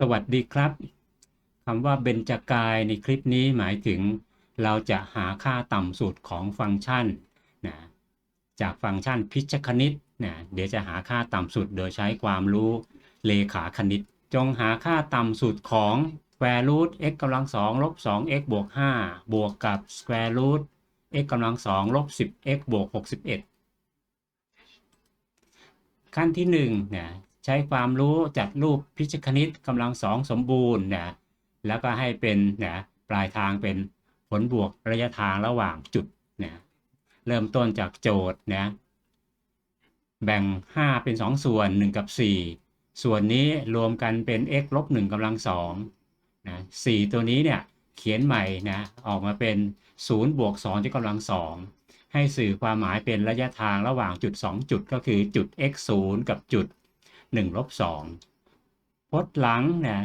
สวัสดีครับคำว่าเบญจกายในคลิปนี้หมายถึง เราจะหาค่าต่ำสุดของฟังก์ชันนะจากฟังก์ชันพิชคณิตนะเดี๋ยวจะหาค่าต่ำสุดโดยใช้ความรู้เลขาคณิต จงหาค่าต่ำสุดของ square root x กำลัง2ลบ 2x บวก5บวกกับ square root x กำลัง2ลบ 10x บวก61 ขั้นที่1เนี่ย ใช้ความรู้จัดรูปพิชคณิตกำลังสองสมบูรณ์นะแล้วก็ให้เป็นนะปลายทางเป็นผลบวกระยะทางระหว่างจุดนะเริ่มต้นจากโจทย์นะแบ่ง 5 เป็น 2 ส่วน 1 กับ 4 ส่วนนี้รวมกันเป็น x ลบ1กำลัง2นะ4ตัวนี้เนี่ยเขียนใหม่นะออกมาเป็น 0 บวก2ที่กำลัง 2 ให้สื่อความหมายเป็นระยะทางระหว่างจุด 2 จุดก็คือจุด x 0กับจุด 1ลบ2พจน์หลังนะ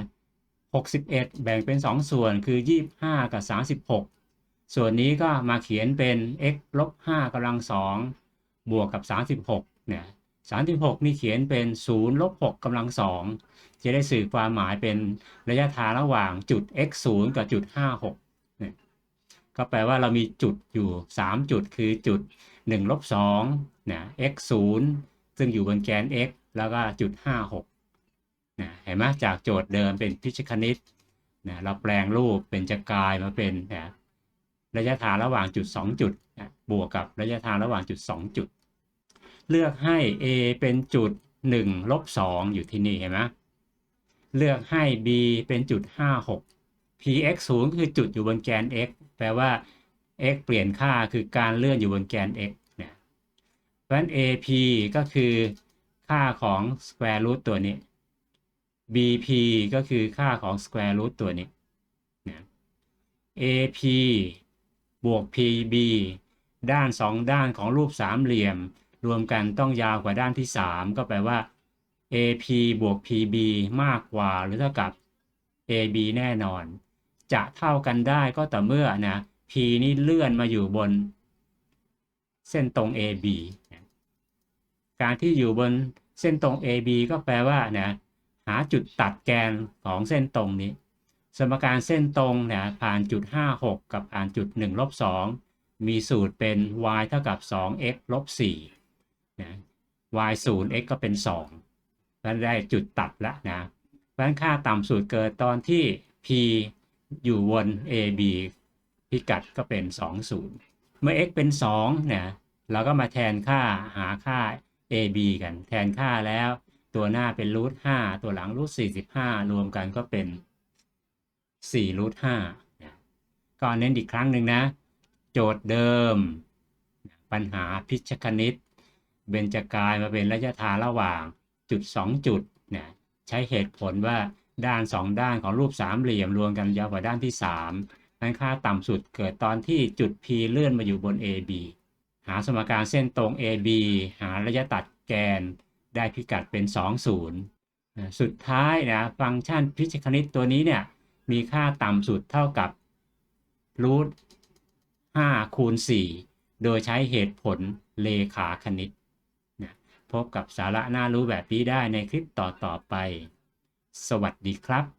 61 แบ่งเป็น 2 ส่วนคือ 25 กับ 36 ส่วนนี้ก็มาเขียนเป็น x ลบ5กำลัง 2 บวกกับ 36 เนี่ย 36 นี่เขียนเป็น 0 ลบ 6กำลัง 2 จะได้สื่อความหมายเป็นระยะทางระหว่างจุด x 0 กับจุด 56 เนี่ย ก็แปลว่าเรามีจุดอยู่ 3 จุดคือจุด 1 ลบ2นะ x 0 ซึ่งอยู่บนแกน x แล้วก็จุด56นะเห็นไหมจากโจทย์เดิมเป็นพิชคณิตนะเราแปลงรูปเป็นจะกลายมาเป็นนะระยะทางระหว่างจุด 2 จุดนะบวกกับระยะทางระหว่างจุด 2 จุด เลือกให้ a เป็นจุด1ลบ2อยู่ที่นี่เห็นไหมเลือกให้ b เป็นจุด 56 px 0คือจุดอยู่บนแกน x แปลว่า x เปลี่ยนค่าคือการเลื่อนอยู่บนแกน x เนี่ยเพราะฉะนั้น ap ก็คือ ค่าของ square root ตัวนี้ bp ก็คือค่าของ square root ตัวนี้นะ ap บวก pb ด้าน 2 ด้านของรูปสามเหลี่ยม รวมกันต้องยาวกว่าด้านที่ 3 ก็แปลว่า ap บวก pb มากกว่าหรือเท่ากับ ab แน่นอน จะเท่ากันได้ก็ต่อเมื่อนะ p นี่เลื่อนมาอยู่บน เส้นตรง ab การที่อยู่บน เส้นตรง AB ก็แปลว่านะหาจุดตัดแกนของเส้นตรงนี้ สมการเส้นตรงนะผ่านจุด 56 กับผ่านจุด1ลบ2มีสูตรเป็น y เท่ากับ 2x ลบ4นะ y 0 x ก็เป็น2แล้วได้จุดตัดละนะเพราะนั้นค่าต่ำสุดเกิดตอนที่ p อยู่บน AB พิกัดก็เป็น 20 เมื่อ x เป็น2นะเราก็มาแทนค่าหาค่า AB กันแทนค่าแล้ว ตัวหน้าเป็นรูท5ตัวหลังรูท45รวมกันก็เป็น4รูท5ก็เน้นอีกครั้งหนึ่งนะ โจทย์เดิม ปัญหาพิชคณิต เบญจกายมาเป็นระยะทางระหว่างจุด 2 จุดเนี่ยใช้เหตุผลว่าด้าน 2 ด้านของรูปสามเหลี่ยมรวมกันยาวกว่าด้านที่3นั้นค่าต่ำสุดเกิดตอนที่จุด P เลื่อนมาอยู่บน AB หาสมการเส้นตรง AB หาระยะตัดแกนได้พิกัดเป็น 20 สุดท้ายนะฟังก์ชันพิชคณิตตัวนี้เนี่ยมีค่าต่ำสุดเท่ากับรูท5คูณ4 โดยใช้เหตุผลเลขาคณิตนะพบกับสาระน่ารู้แบบนี้ได้ในคลิปต่อๆไป สวัสดีครับ